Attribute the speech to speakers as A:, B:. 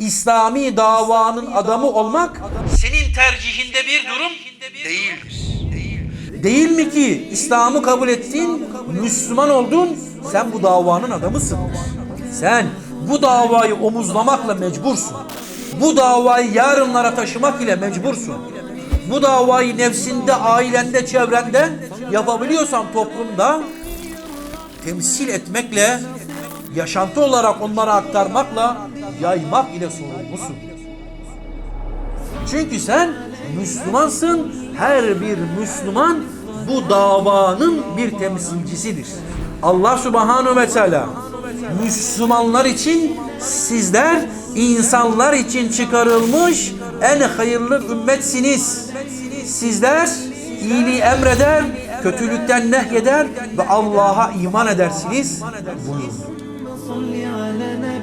A: İslami davanın adamı olmak senin tercihinde bir durum
B: Değildir. Değildir.
A: değil mi ki İslam'ı kabul ettin, Müslüman oldun, sen bu davanın adamısın. Sen bu davayı omuzlamakla mecbursun. Bu davayı yarınlara taşımak ile mecbursun. Bu davayı nefsinde, ailende, çevrende yapabiliyorsan toplumda temsil etmekle, yaşantı olarak onlara aktarmakla, yaymak ile sorumlusun. Çünkü sen Müslümansın. Her bir Müslüman bu davanın bir temsilcisidir. Allah Subhanahu ve Teala Müslümanlar için sizler insanlar için çıkarılmış en hayırlı ümmetsiniz. Sizler iyiliği emreder, kötülükten nehyeder ve Allah'a iman edersiniz. Buyurun.
C: صل على نبي